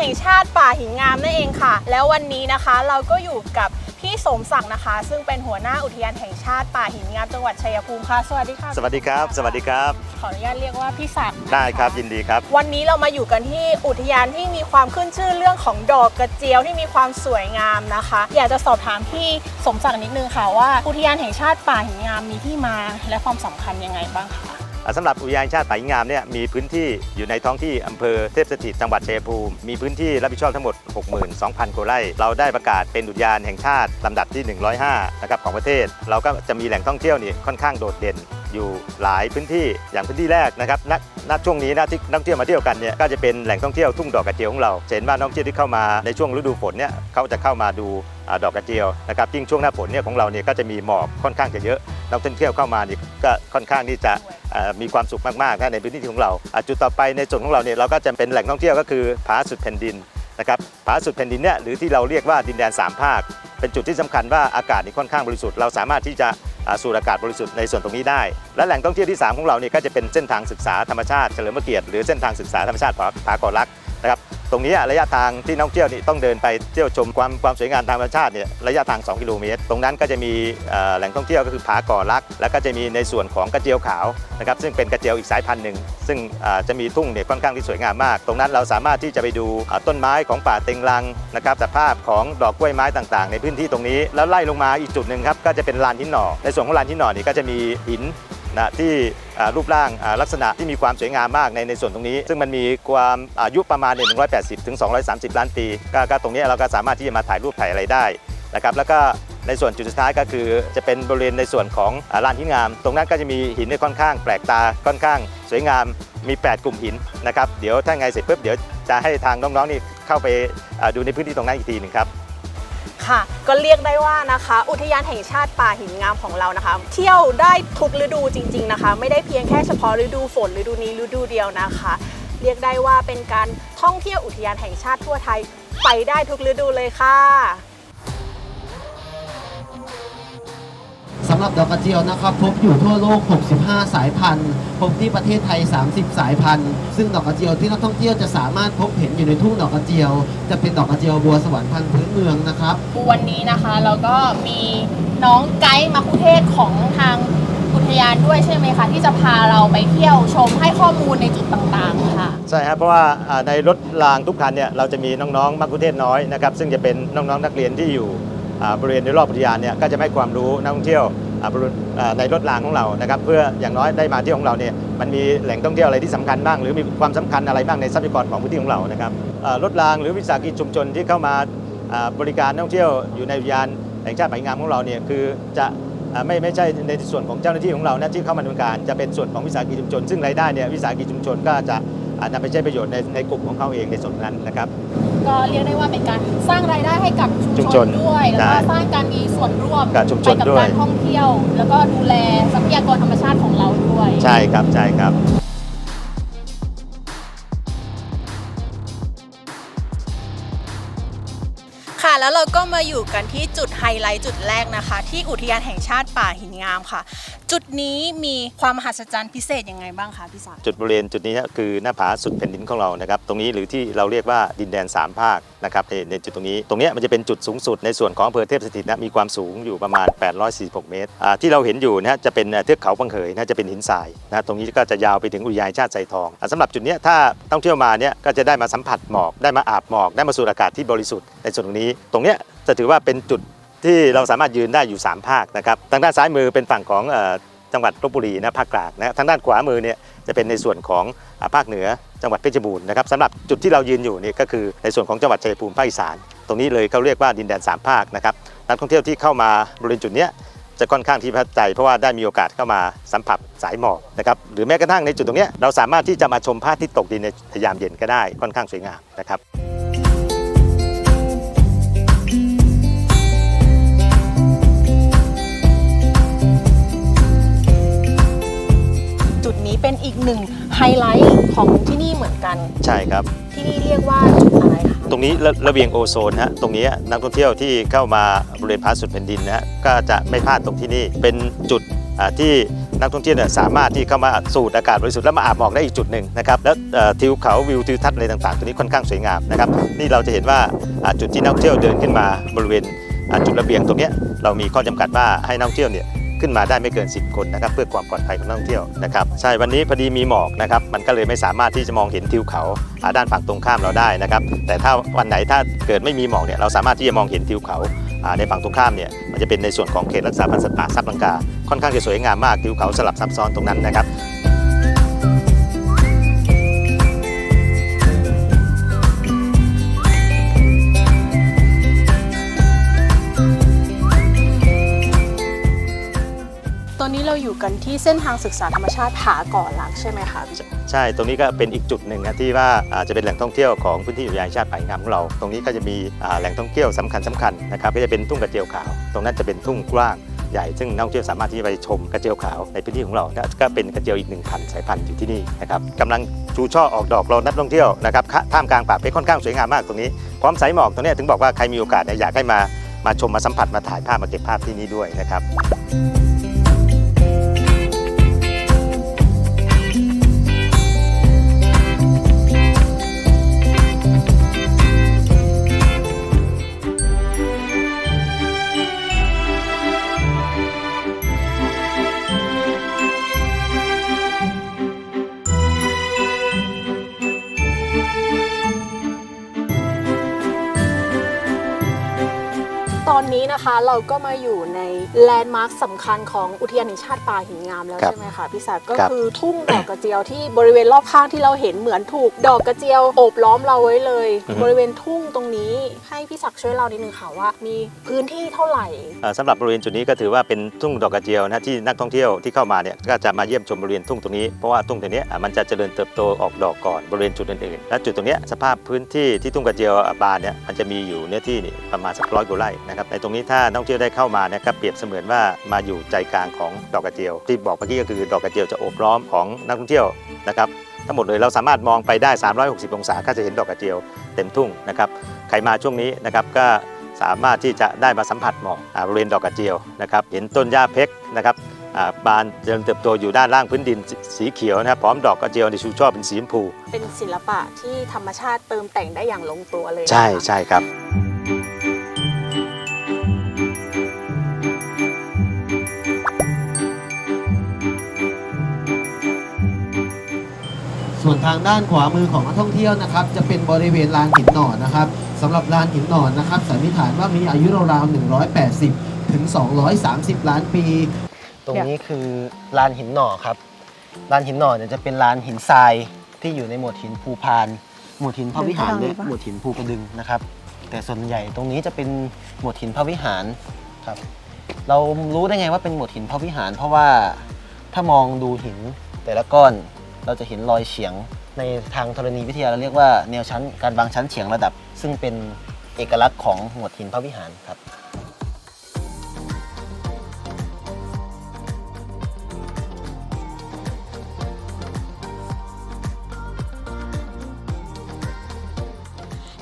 แห่งชาติป่าหินงามนั่นเองค่ะ แล้ววันนี้นะคะเราก็อยู่กับพี่สมศักดิ์นะคะ ซึ่งเป็นหัวหน้าอุทยานแห่งชาติป่าหินงามจังหวัดชัยภูมิค่ะ สวัสดีค่ะสวัสดีครับ สวัสดีครับ ขออนุญาตเรียกว่าพี่ศักดิ์นะะได้ครับยินดีครับ วันนี้เรามาอยู่กันที่อุทยานที่มีความขึ้นชื่อเรื่องของดอกกระเจียวที่มีความสวยงามนะคะ อยากจะสอบถามพี่สมศักดิ์นิดนึงค่ะว่าอุทยานแห่งชาติป่าหินงามมีที่มาและความสำคัญยังไงบ้างคะอ่า สำหรับอุทยานชาติป่าหินงามเนี่ยมีพื้นที่อยู่ในท้องที่อำเภอเทพสถิตจังหวัดชัยภูมิ มีพื้นที่รับผิดชอบทั้งหมด 62,000กว่าไร่ เราได้ประกาศเป็นอุทยานแห่งชาติลำดับที่ 105นะครับของประเทศ เราก็จะมีแหล่งท่องเที่ยวนี่ค่อนข้างโดดเด่น อยู่หลายพื้นที่อย่างพื้นที่แรกนะครับณณช่วงนี้นะที่นักท่องเที่ยวมาเที่ยวกันเนี่ยก็จะเป็นแหล่งท่องเที่ยวทุ่งดอกกระเจียวของเราจะเห็นว่านักท่องเที่ยวที่เข้ามาในช่วงฤดูฝนเนี่ยเขาจะเข้ามาดูดอกกระเจียวนะครับยิ่งช่วงหน้าฝนเนี่ยของเราเนี่ยก็จะมีหมอกค่อนข้างจะเยอะนักท่องเที่ยวเข้ามานี่ก็ค่อนข้างที่จะมีความสุขมากๆนะในพื้นที่ของเราจุดต่อไปในส่วนของเราเนี่ยเราก็จะเป็นแหล่งท่องเที่ยวก็คือผาสุดแผ่นดินนะครับผาสุดแผ่นดินเนี่ยหรือที่เราเรียกว่าดินแดนสามภาค เป็นจุดที่สำคัญว่าอากาศนี่ค่อนข้างบริสุทธิ์เราสามารถที่จะอ่า สูดอากาศบริสุทธิ์ในส่วนตรงนี้ได้ และแหล่งท่องเที่ยวที่ 3 ของเราเนี่ยก็จะเป็นเส้นทางศึกษาธรรมชาติเฉลิมพระเกียรติหรือเส้นทางศึกษาธรรมชาติผาผากอรักษ ตรงนี้ระยะทางที่นักท่องเที่ยวนี่ต้องเดินไปเที่ยวชมความความสวยงามทางธรรมชาติเนี่ยระยะทาง 2 กิโลเมตร ตรงนั้นก็จะมีแหล่งท่องเที่ยวก็คือผาก่อรัก แล้วก็จะมีในส่วนของกระเจียวขาวนะครับซึ่งเป็นกระเจียวอีกสายพันธุ์หนึ่งซึ่งจะมีทุ่งเนี่ยค่อนข้างที่สวยงามมาก ตรงนั้นเราสามารถที่จะไปดูต้นไม้ของป่าเต็งรังนะครับสภาพของดอกกล้วยไม้ต่างๆ ในพื้นที่ตรงนี้แล้วไล่ลงมาอีกจุดหนึ่งครับก็จะเป็นลานหินหน่อในส่วนของลานหินหน่อนี่ก็จะมีหิน นะที่รูปร่างลักษณะที่มีความสวยงามมากในในส่วนตรงนี้ ซึ่งมันมีความอายุประมาณเนี่ย180ถึง230 ล้านปีก็ก็ตรงนี้เราก็สามารถที่จะมาถ่ายรูปถ่ายอะไรได้นะครับแล้วก็ในส่วนจุดสุดท้ายก็คือ จะเป็นบริเวณในส่วนของลานหินงาม ตรงนั้นก็จะมีหินที่ค่อนข้างแปลกตาค่อนข้าง สวยงามมี 8 กลุ่มหินนะครับเดี๋ยวถ้าไงเสร็จปุ๊บเดี๋ยวจะให้ทางน้องๆนี่เข้าไปดูในพื้นที่ตรงนั้นอีกทีหนึ่งครับ ค่ะ ก็เรียกได้ว่านะคะ อุทยานแห่งชาติป่าหินงามของเรานะคะ เที่ยวได้ทุกฤดูจริง ๆนะคะ ไม่ได้เพียงแค่เฉพาะฤดูฝนฤดูนี้ฤดูเดียวนะคะ เรียกได้ว่าเป็นการท่องเที่ยวอุทยานแห่งชาติทั่วไทยไปได้ทุกฤดูเลยค่ะำหรับดอกกระเจียวนะครับพบอยู่ทั่วโลก 65 สายพันธุ์ พบที่ประเทศไทย 30 สายพันธุ์ ซึ่งดอกกระเจียวที่นักท่องเที่ยวจะสามารถพบเห็นอยู่ในทุ่งดอกกระเจียว จะเป็นดอกกระเจียวบัวสวรรค์พันธุ์พื้นเมืองนะครับ วันนี้นะคะเราก็มีน้องไกด์มาคุเทศของทางอุทยานด้วยใช่ไหมคะ ที่จะพาเราไปเที่ยวชมให้ข้อมูลในจุดต่างๆค่ะ ใช่ครับเพราะว่าอ่าในรถรางทุกคันเนี่ยเราจะมีน้องๆมักคุเทศน้อยนะครับซึ่งจะเป็นน้องๆนักเรียนที่อยู่อ่าบริเวณโดยรอบอุทยานเนี่ยก็จะให้ความรู้นักท่องเที่ยว ในรถรางของเรานะครับ เพื่ออย่างน้อยได้มาที่ของเราเนี่ยมันมีแหล่งท่องเที่ยวอะไรที่สำคัญบ้าง หรือมีความสำคัญอะไรบ้างในทรัพยากรของพื้นที่ของเรานะครับรถรางหรือวิสาหกิจชุมชนที่เข้ามาบริการนักท่องเที่ยวอยู่ในอุทยานแห่งชาติป่าหิงามของเราเนี่ยคือจะไม่ไม่ใช่ในส่วนของเจ้าหน้าที่ของเรานะที่เข้ามาดำเนินการจะเป็นส่วนของวิสาหกิจชุมชน ซึ่งรายได้เนี่ยวิสาหกิจชุมชนก็จะ อ่านำไปใช้ประโยชน์ในในกลุ่มของเขาเองในส่วนนั้นนะครับ ก็เรียกได้ว่าเป็นการสร้างรายได้ให้กับชุชุมมชชนนด้วยแล้วก็ใช่สร้างการมีส่วนร่วมกับชุมชนไปกับด้วยการท่องเที่ยว แล้วก็ดูแลทรัพยากรธรรมชาติของเราด้วย ใช่ครับใช่ครับ แล้วเราก็มาอยู่กันที่จุดไฮไลท์จุดแรกนะคะ ที่อุทยานแห่งชาติป่าหินงามค่ะ จุดนี้มีความมหัศจรรย์พิเศษยังไงบ้างคะพี่สาวจุดบริเวณจุดนี้คือหน้าผาสุดแผ่นดินของเรานะครับ ตรงนี้หรือที่เราเรียกว่าดินแดนสามภาคนะครับในในจุดตรงนี้ ตรงเนี้ยมันจะเป็นจุดสูงสุดในส่วนของอำเภอเทพสถิตนะมีความสูงอยู่ประมาณ 846 เมตรอ่าที่เราเห็นอยู่นะฮะจะเป็นเทือกเขาบังเขยนะจะเป็นหินทรายนะตรงนี้ก็จะยาวไปถึงอุทยานแห่งชาติไซทองอ่าสำหรับจุดเนี้ยถ้าท่องเที่ยวมาเนี่ยก็จะได้มาสัมผัสหมอกได้มาอาบหมอกได้มาสูดอากาศที่บริสุทธิ์ในส่วนตรงนี้ตรงเนี้ยจะถือว่าเป็นจุดที่เราสามารถยืนได้อยู่ 3 ภาคนะครับทางด้านซ้ายมือเป็นฝั่งของจังหวัดลบบุรีนะภาคกลางนะทางด้านขวามือเนี่ยจะเป็นในส่วนของภาคเหนือจังหวัดเพชรบูรณ์นะครับสำหรับจุดที่เรายืนอยู่นี่ก็คือในส่วนของจังหวัดชัยภูมิภาคอีสาน ตรงนี้เลยเขาเรียกว่าดินแดนสามภาคนะครับนักท่องเที่ยวที่เข้ามาบริเวณจุดนี้จะค่อนข้างที่ประทับใจเพราะว่าได้มีโอกาสเข้ามาสัมผัสสายหมอกนะครับหรือแม้กระทั่งในจุดตรงนี้เราสามารถที่จะมาชมพระอาทิตย์ตกดินในยามเย็นก็ได้ค่อนข้างสวยงามนะครับ เป็นอีกหนึ่งไฮไลท์ของที่นี่เหมือนกัน ใช่ครับ ที่นี่เรียกว่าจุดอะไรคะตรงนี้ระระเบียงโอโซนฮะตรงนี้นักท่องเที่ยวที่เข้ามาบริเวณผาสุดแผ่นดินนะฮะก็จะไม่พลาดตรงที่นี่เป็นจุดอ่าที่นักท่องเที่ยวเนี่ยสามารถที่เข้ามาสูดอากาศบริสุทธิ์แล้วมาอาบหมอกได้อีกจุดหนึ่งนะครับแล้วเอ่อทิวเขาวิวทิวทัศน์อะไรต่างๆตัวนี้ค่อนข้างสวยงามนะครับนี่เราจะเห็นว่าอ่าจุดที่นักท่องเที่ยวเดินขึ้นมาบริเวณอ่าจุดระเบียงตรงเนี้ยเรามีข้อจำกัดว่าให้นักท่องเที่ยวเนี่ย ขึ้นมาได้ไม่เกิน 10 คนนะครับ เพื่อความปลอดภัยของนักท่องเที่ยวนะครับใช่วันนี้พอดีมีหมอกนะครับมันก็เลยไม่สามารถที่จะมองเห็นทิวเขาด้านฝั่งตรงข้ามเราได้นะครับแต่ถ้าวันไหนถ้าเกิดไม่มีหมอกเนี่ยเราสามารถที่จะมองเห็นทิวเขาอ่าในฝั่งตรงข้ามเนี่ยมันจะเป็นในส่วนของเขตรักษาพันธุ์สัตว์ป่าซับลังกาค่อนข้างจะสวยงามมากทิวเขาสลับซับซ้อนตรงนั้นนะครับ นี้เราอยู่กันที่เส้นทางศึกษาธรรมชาติผาก่อลักใช่ไหมคะพี่ใช่ตรงนี้ก็เป็นอีกจุดหนึ่งนะที่ว่าอาจจะเป็นแหล่งท่องเที่ยวของพื้นที่อุทยานแห่งชาติป่าหิงามของเรา ตรงนี้ก็จะมีแหล่งท่องเที่ยวสำคัญสำคัญนะครับก็จะเป็นทุ่งกระเจียวขาว ตรงนั้นจะเป็นทุ่งกว้างใหญ่ซึ่งนักท่องเที่ยวสามารถที่จะไปชมกระเจียวขาวในพื้นที่ของเราก็ก็เป็นกระเจียวอีกหนึ่งพันสายพันธุ์อยู่ที่นี่นะครับกำลังชูช่อออกดอกรอนักท่องเที่ยวนะครับท่ามกลางป่าเป็นค่อนข้างสวยงามมากตรงนี้พร้อมสายหมอกตรงนี้ถึงบอกว่าใครมีโอกาสเนี่ยอยากให้มามาชมมาสัมผัสมาถ่ายภาพมาเก็บภาพที่นี่ด้วยนะครับ เราก็มาอยู่ในแลนด์มาร์คสำคัญของอุทยานแห่งชาติป่าหินงามแล้วครับใช่ไหมคะพี่ศักดิ์ก็ครับ คือทุ่งดอกกระเจียวที่บริเวณรอบข้างที่เราเห็นเหมือนถูกดอกกระเจียวโอบล้อมเราไว้เลยบริเวณทุ่งตรงนี้ให้พี่ศักดิ์ช่วยเล่านิดนึงค่ะว่า มีพื้นที่เท่าไหร่ เอ่อสำหรับบริเวณจุดนี้ก็ถือว่าเป็นทุ่งดอกกระเจียวนะที่นักท่องเที่ยวที่เข้ามาเนี่ยก็จะมาเยี่ยมชมบริเวณทุ่งตรงนี้เพราะว่าทุ่งตรงเนี้ยอะมันจะเจริญเติบโตออกดอกก่อนบริเวณจุดอื่นๆและจุดตรงเนี้ยสภาพพื้นที่ที่ทุ่งกระเจียวบานเนี่ยมันจะมีอยู่เนื้อที่นี่ประมาณสักร้อยกว่าไร่นะครับในตรงนี้ถ้านักท่องเที่ยวได้เข้ามาเนะครับเปรียบเสมือนว่ามาอยู่ใจกลางของดอกกระเจียว ที่บอกเมื่อกี้ก็คือดอกกระเจียวจะโอบล้อมของนักท่องเที่ยวนะครับทั้งหมดเลยเราสามารถมองไปได้ 360 องศาก็จะเห็นดอกกระเจียวเต็มทุ่งนะครับใครมาช่วงนี้นะครับก็สามารถที่จะได้มาสัมผัสหมอกอ่าบริเวณดอกกระเจียวนะครับเห็นต้นหญ้าเพกนะครับอ่าบานเจริญเติบโตอยู่ด้านล่างพื้นดินสสีเขียวนะครับพร้อมดอกกระเจียวในชูช่อเป็นสีชมพู เป็นศิลปะที่ธรรมชาติเติมแต่งได้อย่างลงตัวเลยนะคะใช่ใช่ครับ ส่วนทางด้านขวามือของนักท่องเที่ยวนะครับ จะเป็นบริเวณลานหินหนอนนะครับสำหรับลานหินหนอนนะครับสันนิษฐานว่ามีอายุราวๆ180 ถึง 230 ล้านปี ตรงนี้คือลานหินหน่อครับลานหินหน่อเนี่ยจะเป็นลานหินทรายที่อยู่ในหมวดหินภูพาน หมวดหินพระวิหารและหมวดหินภูกระดึงนะครับ แต่ส่วนใหญ่ตรงนี้จะเป็นหมวดหินพระวิหารครับ เรารู้ได้ไงว่าเป็นหมวดหินพระวิหาร เพราะว่าถ้ามองดูหินแต่ละก้อน เราจะเห็นรอยเฉียงในทางธรณีวิทยาเราเรียกว่าแนวชั้นการวางชั้นเฉียงระดับ ซึ่งเป็นเอกลักษณ์ของหมวดหินพระวิหารครับ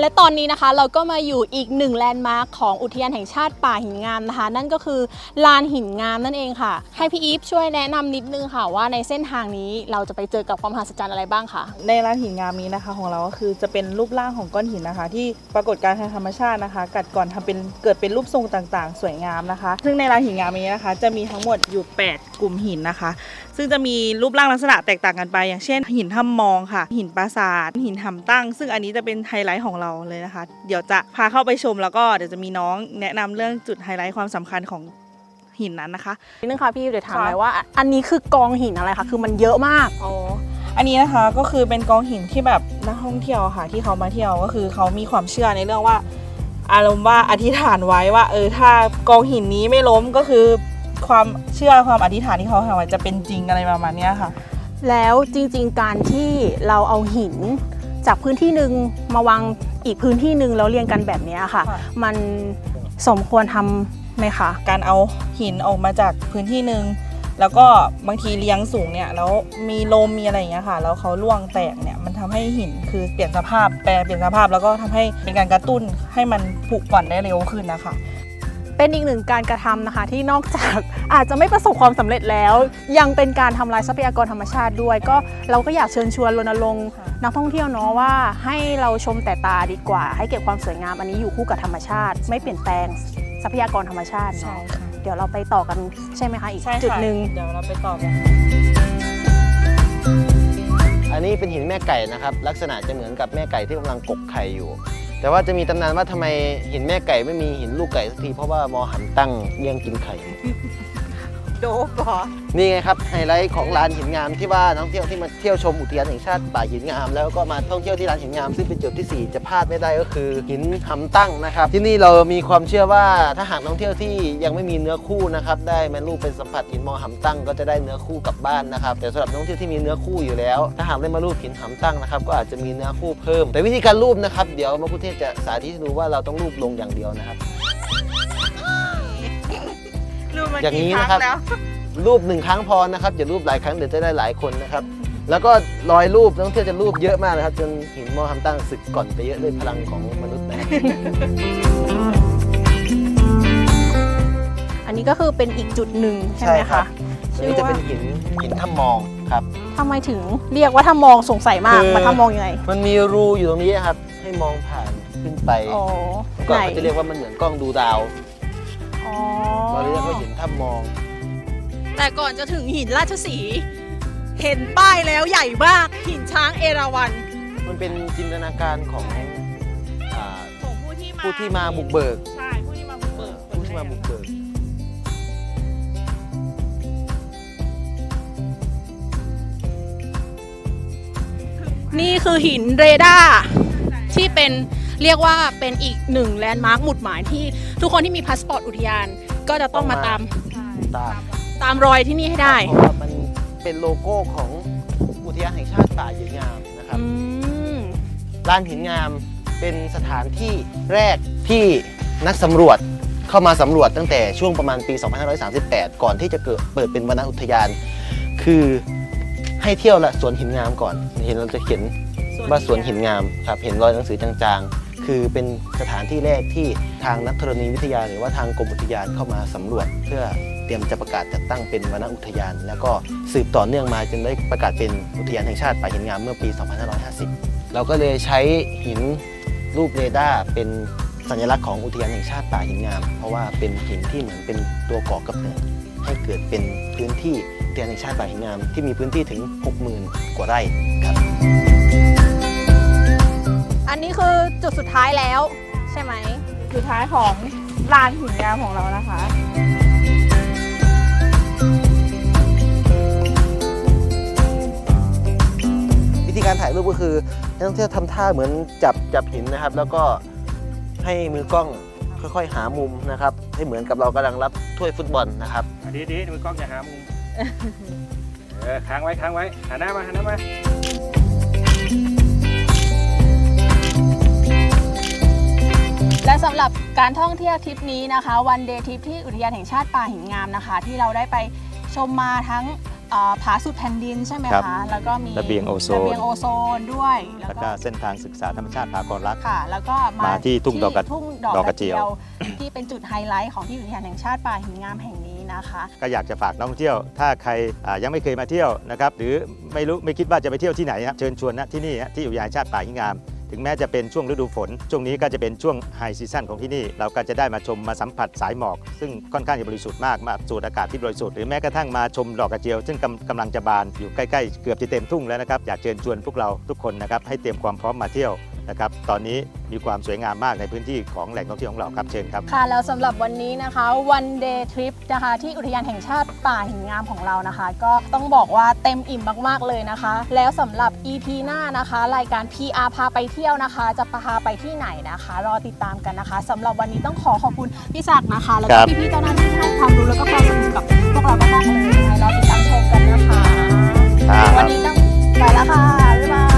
และตอนนี้นะคะเราก็มาอยู่อีกหนึ่งแลนด์มาร์คของอุทยานแห่งชาติป่าหินงามนะคะ นั่นก็คือลานหินงามนั่นเองค่ะ ให้พี่อีฟช่วยแนะนำนิดนึงค่ะว่าในเส้นทางนี้เราจะไปเจอกับความมหัศจรรย์อะไรบ้างคะในร้านหินงามนี้นะคะ ของเราก็คือจะเป็นรูปร่างของก้อนหินนะคะ ที่ปรากฏการณ์ทางธรรมชาตินะคะ กัดก่อนทำเป็นเกิดเป็นรูปทรงต่างๆ สวยงามนะคะ ซึ่งในร้านหินงามนี้นะคะ จะมีทั้งหมดอยู่ 8 กลุ่มหินนะคะ ซึ่งจะมีรูปร่างลักษณะแตกต่างกันไป อย่างเช่น หินถ้ำมองค่ะ หินปราสาทหินหำตั้ง ซึ่งอันนี้จะเป็นไฮไลท์ของเราเลยนะคะ เดี๋ยวจะพาเข้าไปชมแล้วก็เดี๋ยวจะมีน้องแนะนำเรื่องจุดไฮไลท์ความสำคัญของหินนั้นนะคะนิดนึงค่ะพี่อีฟเดี๋ยวถามค่ะเลยว่า อันนี้คือกองหินอะไรคะคือมันเยอะมากอ๋ออันนี้นะคะก็คือเป็นกองหินที่แบบนักท่องเที่ยวค่ะ ที่เขามาเที่ยวก็คือเขามีความเชื่อในเรื่องว่า อารมณ์ว่าอธิษฐานไว้ว่า เออถ้ากองหินนี้ไม่ล้มก็คือ ความเชื่อความอธิษฐานที่เขาทำไว้จะเป็นจริงอะไรประมาณเนี้ยค่ะ แล้วจริงๆ การที่เราเอาหินจากพื้นที่หนึ่งมาวางอีกพื้นที่หนึ่งแล้วเรียงกันแบบเนี้ยค่ะ ค่ะ มันสมควรทำไหมคะ การเอาหินออกมาจากพื้นที่หนึ่งแล้วก็บางทีเลี้ยงสูงเนี่ยแล้วมีลมมีอะไรอย่างเงี้ยค่ะแล้วเขาล่วงแตกเนี่ยมันทำให้หินคือเปลี่ยนสภาพแปลเปลี่ยนสภาพแล้วก็ทำให้เป็นการกระตุ้นให้มันผุก่อนได้เร็วขึ้นนะคะ เป็นอีกหนึ่งการกระทำนะคะ ที่นอกจากอาจจะไม่ประสบความสำเร็จแล้ว ยังเป็นการทำลายทรัพยากรธรรมชาติด้วย ก็เราก็อยากเชิญชวนรณรงค์นักท่องเที่ยวเนาะว่า ให้เราชมแต่ตาดีกว่า ให้เก็บความสวยงามอันนี้อยู่คู่กับธรรมชาติ ไม่เปลี่ยนแปลงทรัพยากรธรรมชาติใช่เนาะค่ะเดี๋ยวเราไปต่อกันใช่ไหมคะอีกใช่ค่ะจุดหนึ่งเดี๋ยวเราไปต่อกันอันนี้เป็นหินแม่ไก่นะครับ ลักษณะจะเหมือนกับแม่ไก่ที่กำลังกกไข่อยู่ แต่ว่าจะมีตำนานว่าทำไมหินแม่ไก่ไม่มีหินลูกไก่สักทีเพราะว่ามอหันตั้งเลี้ยงกินไข่ โดบอนี่ไงครับไฮไลท์ของลานหินงามที่ว่านักท่องเที่ยวที่มาเที่ยวชมอุทยานแห่งชาติป่าหินงาม แล้วก็มาท่องเที่ยวที่ลานหินงาม ซึ่งเป็นจุดที่ 4 จะพลาดไม่ได้ก็คือหินหำตั้งนะครับ ที่นี่เรามีความเชื่อว่าถ้าหากนักท่องเที่ยวที่ยังไม่มีเนื้อคู่นะครับได้มาลูบเป็นสัมผัสหินมอหำตั้งก็จะได้เนื้อคู่กลับบ้านนะครับแต่สำหรับนักท่องเที่ยวที่มีเนื้อคู่อยู่แล้ว ถ้าหากได้มาลูบหินหำตั้งนะครับก็อาจจะมีเนื้อคู่เพิ่ม แต่วิธีการลูบนะครับเดี๋ยวมะคุเทศจะสาธิตให้ดูว่าเราต้องลูบลงอย่างเดียวนะครับ อย่างนี้นะครับรูปหนึ่งครั้งพอนะครับอย่ารูปหลายครั้งเดี๋ยวจะได้หลายคนนะครับ แล้วก็รอยรูปนักท่องเที่ยวจะรูปเยอะมากนะครับ จนหินมอฮัมตั้งสึกก่อนไปเยอะด้วยพลังของมนุษย์นะครับ อันนี้ก็คือเป็นอีกจุดหนึ่งใช่ไหมใช่ครัคะ บ อันนี้จะเป็นหินหินถ้ำมองครับ ทำไมถึงเรียกว่าถ้ามองสงสัยมากคือ มาถ้ามองยังไงมันมีรูอยู่ตรงนี้นะครับ ให้มองผ่านขึ้นไปอ๋อก่อนไหนเขาจะเรียกว่ามันเหมือนกล้องดูดาว อ๋อเราเรียกว่าหินถ้ำมอง แต่ก่อนจะถึงหินราชสีห์เห็นป้ายแล้วใหญ่มากหินช้างเอราวัณมันเป็นจินตนาการของอ่าของผู้ที่มาผู้ที่มาบุกเบิกใช่ผู้ที่มาบุกเบิกผู้ที่มาบุกเบิก นี่คือหินเรดาร์ที่เป็น เรียกว่าเป็นอีกหนึ่งแลนด์มาร์คหมุดหมายที่ทุกคนที่มีพาสปอร์ตอุทยานก็จะต้องมาตามตามตามรอยที่นี่ให้ได้ เพราะว่ามันเป็นโลโก้ของอุทยานแห่งชาติป่าหินงามนะครับอืมลานหินงามเป็นสถานที่แรกที่นักสำรวจเข้ามาสำรวจตั้งแต่ช่วงประมาณปี 2538 ก่อนที่จะเกิดเปิดเป็นวนอุทยาน คือให้เที่ยวละสวนหินงามก่อน เห็นเราจะเห็นว่าสวนหินงามครับ เห็นรอยหนังสือจางๆ คือเป็นสถานที่แรกที่ทางนักธรณีวิทยา หรือว่าทางกรมอุทยานเข้ามาสำรวจ เพื่อเตรียมจะประกาศจัดตั้งเป็นวนอุทยาน แล้วก็สืบต่อเนื่องมาจนได้ประกาศเป็นอุทยานแห่งชาติป่าหินงามเมื่อปี 2550 เราก็เลยใช้หินรูปเรดาร์เป็นสัญลักษณ์ของอุทยานแห่งชาติป่าหินงาม เพราะว่าเป็นหินที่เหมือนเป็นตัวก่อกำเนิดให้เกิดเป็นพื้นที่อุทยานแห่งชาติป่าหินงาม ที่มีพื้นที่ถึง 60,000 กว่าไร่ครับ อันนี้คือจุดสุดท้ายแล้ว ใช่ไหม สุดท้ายของลานหินงามของเรานะคะ วิธีการถ่ายรูปก็คือนักท่องเที่ยวทำท่าเหมือนจับจับหินนะครับ แล้วก็ให้มือกล้องค่อย ๆ หามุมนะครับ ให้เหมือนกับเรากำลังรับถ้วยฟุตบอลนะครับ ดีดีๆมือกล้องอย่าหามุม เออค้างไว้ค้างไว้หันหน้ามาหันหน้ามา และสำหรับการท่องเที่ยวทริปนี้นะคะ วันเดย์ทริปที่อุทยานแห่งชาติป่าหินงามนะคะ ที่เราได้ไปชมมาทั้งเอ่อผาสุดแผ่นดินใช่ไหมครับคะ แล้วก็มีระเบียงโอโซนระเบียงโอโซนด้วย แล้แล้ววก็ก็เส้นทางศึกษาธรรมชาติผากรรักค่ะ แล้วก็มามาที่ทุ่งดอกกระทุ่งดอกดอกกกระระเจีเจียยววที่เป็นจุดไฮไลท์ของที่อุทยานแห่งชาติป่าหินงามแห่งนี้นะคะ ก็อยากจะฝากนักท่องเที่ยว ถ้าใครอ่ายังไม่เคยมาเที่ยวนะครับ หรือไม่รู้ไม่คิดว่าจะไปเที่ยวที่ไหนครับ เชิญชวนนะที่นี่ฮะที่อุทยานแห่งชาติป่าหินงาม ถึงแม้จะเป็นช่วงฤดูฝน ช่วงนี้ก็จะเป็นช่วงไฮซีซั่นของที่นี่ เราก็จะได้มาชมมาสัมผัสสายหมอก ซึ่งค่อนข้างจะบริสุทธิ์มาก มาสูดอากาศที่บริสุทธิ์ หรือแม้กระทั่งมาชมดอกกระเจียว ซึ่งกำกำลังจะบานอยู่ใกล้ๆ เกือบจะเต็มทุ่งแล้วนะครับ อยากเชิญชวนพวกเราทุกคนนะครับให้เตรียมความพร้อมมาเที่ยว นะครับ ตอนนี้มีความสวยงามมากในพื้นที่ของแหล่งท่องเที่ยวของเราครับเชิญครับ ค่ะแล้วสำหรับวันนี้นะคะ one day trip นะคะที่อุทยานแห่งชาติป่าหินงามของเรานะคะ ก็ต้องบอกว่าเต็มอิ่มมากๆเลยนะคะ แล้วสำหรับ EP หน้านะคะ รายการ PR พาไปเที่ยวนะคะ จะพาไปที่ไหนนะคะ รอติดตามกันนะคะสำหรับวันนี้ต้องขอขอบคุณพี่ศักดิ์นะคะ แล้วคก็รับ พี่ๆเจ้าหน้าที่ที่ให้ความรู้แล้วก็ความสนุกกับพวกเรามากๆเลยยังไงรอติดตามชมกันนะคะ ครับ